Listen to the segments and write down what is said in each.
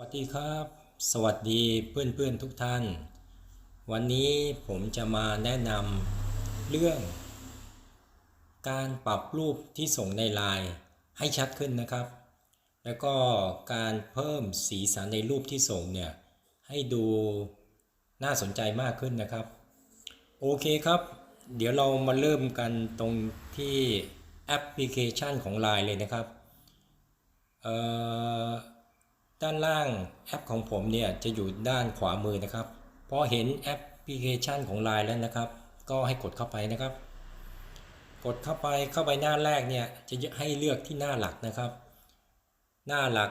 สวัสดีครับ สวัสดีเพื่อนๆทุกท่าน วันนี้ผมจะมาแนะนำเรื่อง การปรับรูปที่ส่งในไลน์ให้ชัดขึ้นนะครับ แล้วก็การเพิ่มสีสันในรูปที่ส่งเนี่ยให้ดูน่าสนใจมากขึ้นนะครับ โอเคครับ เดี๋ยวเรามาเริ่มกันตรงที่แอปพลิเคชันของ Line เลยนะครับเอ่อ ด้านล่างแอปของผมเนี่ยจะอยู่ด้านขวามือนะครับ พอเห็นแอปพลิเคชันของ Line แล้วนะครับ ก็ให้กดเข้าไปนะครับ กดเข้าไปเข้าไปหน้าแรกเนี่ยจะให้เลือกที่หน้าหลักนะครับ หน้าหลัก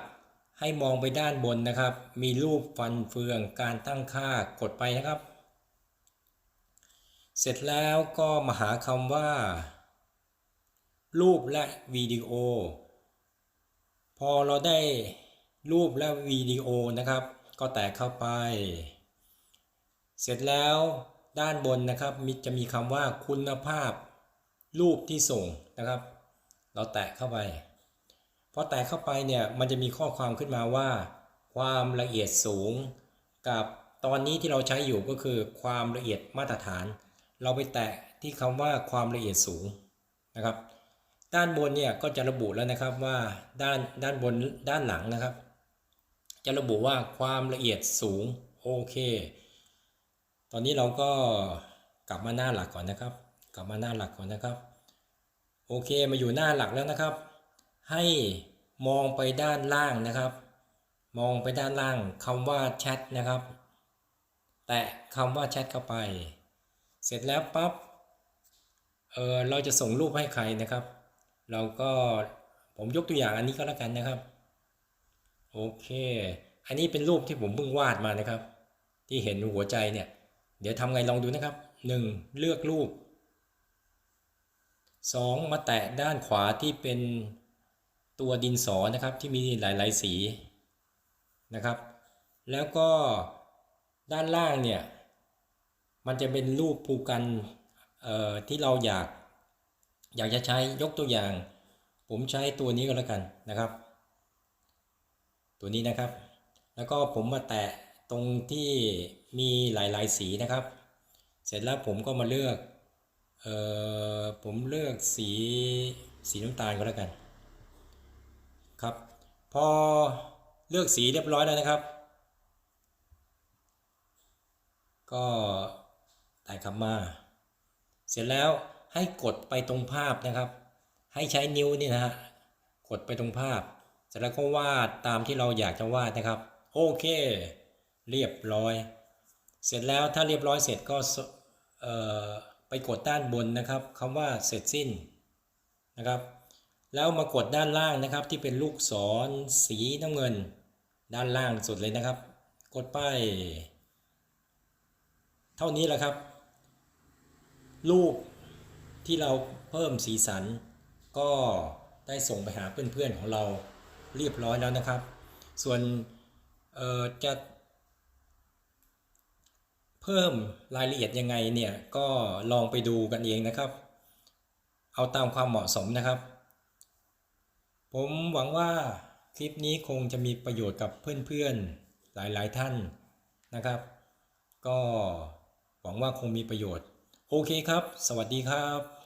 ให้มองไปด้านบนนะครับ มีรูปฟันเฟืองการตั้งค่ากดไปนะครับ เสร็จแล้วก็มาหาคำว่า รูปและวิดีโอ พอเราได้ รูปและวิดีโอนะครับ ก็แตะเข้าไป เสร็จแล้วด้านบนนะครับมีจะมีคำว่าคุณภาพรูปที่ส่งนะครับ เราแตะเข้าไปพอแตะเข้าไปเนี่ยมันจะมีข้อความขึ้นมาว่า ความละเอียดสูง กับตอนนี้ที่เราใช้อยู่ก็คือความละเอียดมาตรฐาน เราไปแตะที่คำว่าความละเอียดสูงนะครับ ด้านบนเนี่ยก็จะระบุแล้วนะครับว่าด้านด้านบนด้านหลังนะครับ จะระบุว่าความละเอียดสูง โอเค ตอนนี้เราก็กลับมาหน้าหลักก่อนนะครับ กลับมาหน้าหลักก่อนนะครับ โอเคมาอยู่หน้าหลักแล้วนะครับ ให้มองไปด้านล่างนะครับ มองไปด้านล่างคำว่าแชทนะครับ แตะคำว่าแชทเข้าไป เสร็จแล้วปั๊บเออเราจะส่งรูปให้ใครนะครับ เราก็ผมยกตัวอย่างอันนี้ก็แล้วกันนะครับ โอเค อันนี้เป็นรูปที่ผมเพิ่งวาดมานะครับ ที่เห็นหัวใจเนี่ย เดี๋ยวทำไงลองดูนะครับ 1. เลือกรูป 2. มาแตะด้านขวาที่เป็นตัวดินสอนะครับที่มีหลายๆสีนะครับ แล้วก็ด้านล่างเนี่ย มันจะเป็นรูปภูกันเอ่อที่เราอยาก อยากจะใช้ยกตัวอย่าง ผมใช้ตัวนี้ก็แล้วกันนะครับ ตัวนี้นะครับ แล้วก็ผมมาแตะตรงที่มีหลายๆสีนะครับ เสร็จแล้วผมก็มาเลือกเออผมเลือกสีสีน้ำตาลก็แล้วกันครับ พอเลือกสีเรียบร้อยแล้วนะครับ ก็แตะคำมา เสร็จแล้วให้กดไปตรงภาพนะครับ ให้ใช้นิ้วนี่นะฮะกดไปตรงภาพ เสร็จแล้วก็วาดตามที่เราอยากจะวาดนะครับ โอเค เรียบร้อย เสร็จแล้วถ้าเรียบร้อยเสร็จก็ไปกดด้านบนนะครับคำว่าเสร็จสิ้นนะครับ แล้วมากดด้านล่างนะครับ ที่เป็นลูกศรสีน้ำเงิน ด้านล่างสุดเลยนะครับ กดไป เท่านี้แหละครับ รูปที่เราเพิ่มสีสัน ก็ได้ส่งไปหาเพื่อนๆของเรา เรียบร้อยแล้วนะครับ ส่วนจะเพิ่มรายละเอียดยังไงเนี่ยก็ลองไปดูกันเองนะครับ เอาตามความเหมาะสมนะครับ ผมหวังว่าคลิปนี้คงจะมีประโยชน์กับเพื่อนๆหลายๆท่านนะครับ ก็หวังว่าคงมีประโยชน์ โอเคครับ สวัสดีครับ